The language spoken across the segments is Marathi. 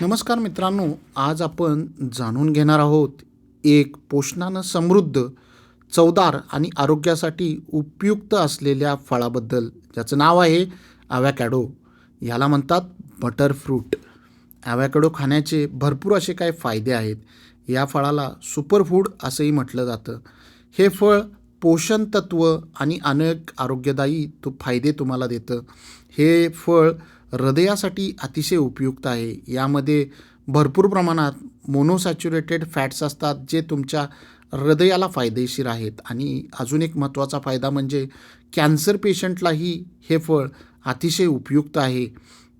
नमस्कार मित्रांनो आज आपण जाणून घेणार आहोत एक पोषणानं समृद्ध चवदार आणि आरोग्यासाठी उपयुक्त असलेल्या फळाबद्दल ज्याचं नाव आहे ॲव्हॅकॅडो. याला म्हणतात बटर फ्रूट. खाण्याचे भरपूर असे काही फायदे आहेत. या फळाला सुपरफूड असंही म्हटलं जातं. हे फळ पोषण तत्व आणि अनेक आरोग्यदायी तो फायदे तुम्हाला देतं. हे फळ हृदयासाठी अतिशय उपयुक्त आहे. यामध्ये भरपूर प्रमाणात मोनोसॅच्युरेटेड फॅट्स असतात जे तुमच्या हृदयाला फायदेशीर आहेत. आणि अजून एक महत्त्वाचा फायदा म्हणजे कॅन्सर पेशंटलाही हे फळ अतिशय उपयुक्त आहे.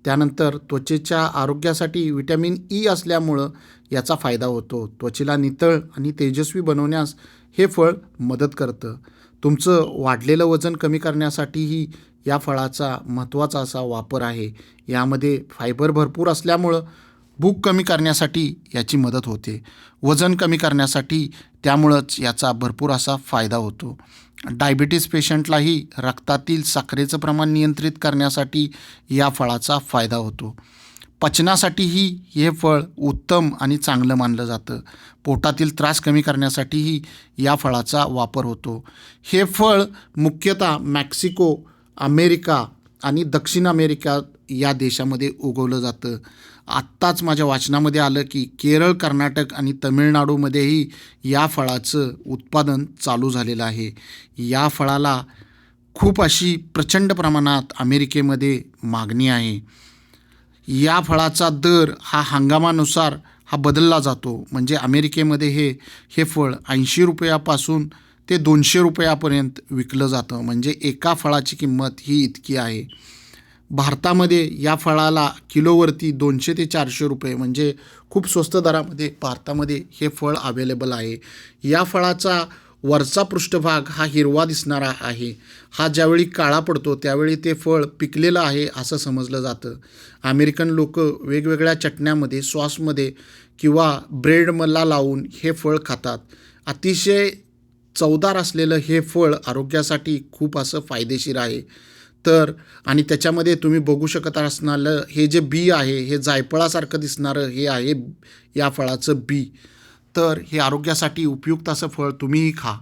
त्यानंतर त्वचेच्या आरोग्यासाठी विटॅमिन ई असल्यामुळं याचा फायदा होतो. त्वचेला नितळ आणि तेजस्वी बनवण्यास हे फळ मदत करतं. तुमचं वाढलेलं वजन कमी करण्यासाठीही या फळाचा महत्त्वाचा असा वापर आहे. यामध्ये फायबर भरपूर असल्यामुळं भूक कमी करण्यासाठी याची मदत होते. वजन कमी करण्यासाठी त्यामुळंच याचा भरपूर असा फायदा होतो. डायबिटीस पेशंटलाही रक्तातील साखरेचं प्रमाण नियंत्रित करण्यासाठी या फळाचा फायदा होतो. पचनासाठीही हे फळ उत्तम आणि चांगलं मानलं जातं. पोटातील त्रास कमी करण्यासाठीही या फळाचा वापर होतो. हे फळ मुख्यतः मॅक्सिको अमेरिका आणि दक्षिण अमेरिका या देशामध्ये उगवलं जातं. आत्ताच माझ्या वाचनामध्ये आलं की केरळ कर्नाटक आणि तमिळनाडूमध्येही या फळाचं उत्पादन चालू झालेलं आहे. या फळाला खूप अशी प्रचंड प्रमाणात अमेरिकेमध्ये मागणी आहे. या फळाचा दर हा हंगामानुसार हा बदलला जातो. म्हणजे अमेरिकेमध्ये हे हे फळ ऐंशी रुपयापासून ते दोनशे रुपयापर्यंत विकलं जातं. म्हणजे एका फळाची किंमत ही इतकी आहे. भारतामध्ये या फळाला किलोवरती दोनशे ते चारशे रुपये म्हणजे खूप स्वस्त दरामध्ये भारतामध्ये हे फळ अवेलेबल आहे. या फळाचा वरचा पृष्ठभाग हा हिरवा दिसणारा आहे. हा ज्यावेळी काळा पडतो त्यावेळी ते फळ पिकलेलं आहे असं समजलं जातं. अमेरिकन लोक वेगवेगळ्या चटण्यामध्ये सॉसमध्ये किंवा ब्रेडमला लावून हे फळ खातात. अतिशय चवदार असलेलं हे फळ आरोग्यासाठी खूप असं फायदेशीर आहे. तर आणि त्याच्यामध्ये तुम्ही बघू शकत असणारं हे जे बी आहे हे जायफळासारखं दिसणारं हे आहे या फळाचं बी. तर हे आरोग्यासाठी उपयुक्त असं फळ तुम्हीही खा.